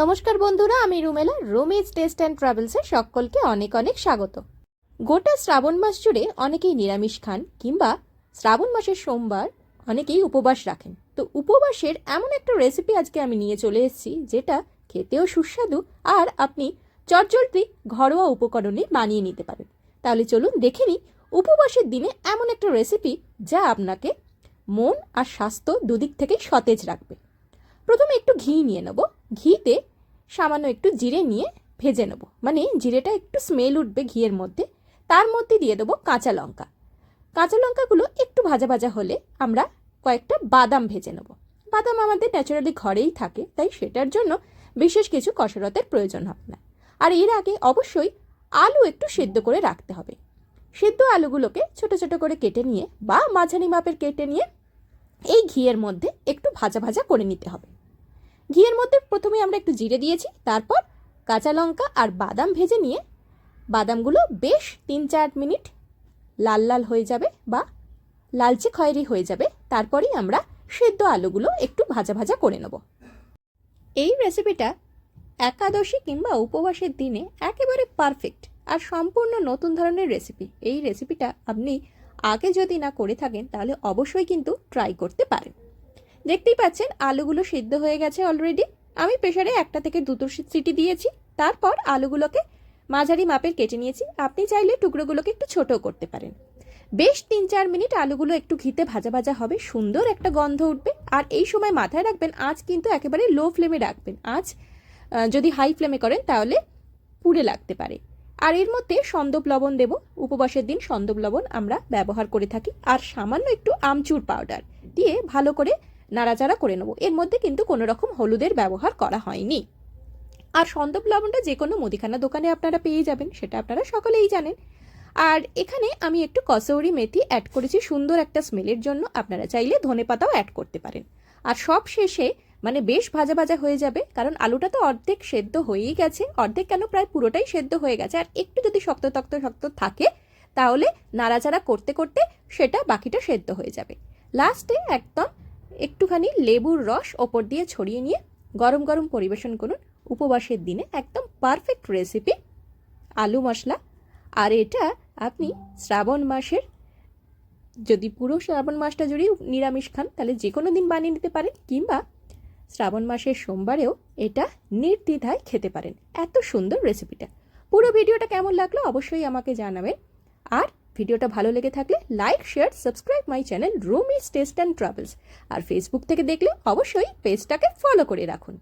নমস্কার বন্ধুরা, আমি রুমেলা, রুমেজ টেস্ট অ্যান্ড ট্রাভেলসে সকলকে অনেক অনেক স্বাগত। গোটা শ্রাবণ মাস জুড়ে অনেকেই নিরামিষ খান কিংবা শ্রাবণ মাসের সোমবার অনেকেই উপবাস রাখেন। তো উপবাসের এমন একটা রেসিপি আজকে আমি নিয়ে চলে এসেছি, যেটা খেতেও সুস্বাদু আর আপনি চটজলদি ঘরোয়া উপকরণে বানিয়ে নিতে পারেন। তাহলে চলুন দেখে নিই উপবাসের দিনে এমন একটা রেসিপি যা আপনাকে মন আর স্বাস্থ্য দুদিক থেকেই সতেজ রাখবে। প্রথমে একটু ঘি নিয়ে নেব। ঘিতে সামান্য একটু জিরে নিয়ে ভেজে নেব। মানে জিরেটা একটু স্মেল উঠবে ঘিয়ের মধ্যে। তার মধ্যে দিয়ে দেবো কাঁচা লঙ্কা। কাঁচা লঙ্কাগুলো একটু ভাজা ভাজা হলে আমরা কয়েকটা বাদাম ভেজে নেব। বাদাম আমাদের ন্যাচারালি ঘরেই থাকে, তাই সেটার জন্য বিশেষ কিছু কসরতের প্রয়োজন হবে না। আর এর আগে অবশ্যই আলু একটু সেদ্ধ করে রাখতে হবে। সেদ্ধ আলুগুলোকে ছোট ছোট করে কেটে নিয়ে বা মাঝারি মাপের কেটে নিয়ে এই ঘিয়ের মধ্যে একটু ভাজা ভাজা করে নিতে হবে। ঘিয়ের মধ্যে প্রথমে আমরা একটু জিরে দিয়েছি, তারপর কাঁচা লঙ্কা আর বাদাম ভেজে নিয়ে বাদামগুলো বেশ তিন চার মিনিট লাল লাল হয়ে যাবে বা লালচে খয়েরি হয়ে যাবে, তারপরেই আমরা সেদ্ধ আলুগুলো একটু ভাজা ভাজা করে নেব। এই রেসিপিটা একাদশী কিংবা উপবাসের দিনে একেবারে পারফেক্ট আর সম্পূর্ণ নতুন ধরনের রেসিপি এই রেসিপিটা আপনি আগে যদি না করে থাকেন, তাহলে অবশ্যই কিন্তু ট্রাই করতে পারেন। দেখতেই পাচ্ছেন আলুগুলো সিদ্ধ হয়ে গেছে অলরেডি আমি প্রেশারে একটা থেকে দুটো সিটি দিয়েছি, তারপর আলুগুলোকে মাঝারি মাপের কেটে নিয়েছি। আপনি চাইলে টুকরোগুলোকে একটু ছোটও করতে পারেন। বেশ তিন চার মিনিট আলুগুলো একটু ঘিতে ভাজা ভাজা হবে, সুন্দর একটা গন্ধ উঠবে। আর এই সময় মাথায় রাখবেন আজ কিন্তু একেবারে লো ফ্লেমে রাখবেন। আজ যদি হাই ফ্লেমে করেন তাহলে পুড়ে লাগতে পারে। আর এর মধ্যে সন্দব লবণ দেব। উপবাসের দিন সন্দব লবণ আমরা ব্যবহার করে থাকি। আর সামান্য একটু আমচুর পাউডার দিয়ে ভালো করে নাড়াচাড়া করে নেব। এর মধ্যে কিন্তু কোনো রকম হলুদের ব্যবহার করা হয়নি। আর সন্দব লবণটা যে কোনো মুদিখানা দোকানে আপনারা পেয়ে যাবেন, সেটা আপনারা সকলেই জানেন। আর এখানে আমি একটু কসৌরি মেথি অ্যাড করেছি, সুন্দর একটা স্মেলের জন্য। আপনারা চাইলে ধনে পাতাও অ্যাড করতে পারেন। আর সব শেষে মানে বেশ ভাজা ভাজা হয়ে যাবে, কারণ আলুটা তো অর্ধেক সেদ্ধ হয়েই গেছে। অর্ধেক কেন? প্রায় পুরোটাই সেদ্ধ হয়ে গেছে। আর একটু যদি শক্ত তক্ত শক্ত থাকে, তাহলে নাড়াচাড়া করতে করতে সেটা বাকিটা সেদ্ধ হয়ে যাবে। লাস্টে একদম একটুখানি লেবুর রস ওপর দিয়ে ছড়িয়ে নিয়ে গরম গরম পরিবেশন করুন। উপবাসের দিনে একদম পারফেক্ট রেসিপি আলু মশলা। আর এটা আপনি শ্রাবণ মাসের, যদি পুরো শ্রাবণ মাসটা জুড়েই নিরামিষ খান, তাহলে যে কোনো দিন বানিয়ে নিতে পারেন, কিংবা শ্রাবণ মাসের সোমবারেও এটা নির্দ্বিধায় খেতে পারেন। এত সুন্দর রেসিপিটা পুরো ভিডিওটা কেমন লাগল অবশ্যই আমাকে জানাবেন। আর ভিডিওটা ভালো লেগে থাকলে like, share, subscribe my channel room is taste and travels. R Facebook থেকে দেখলে অবশ্যই পেজটাকে ফলো করে রাখুন।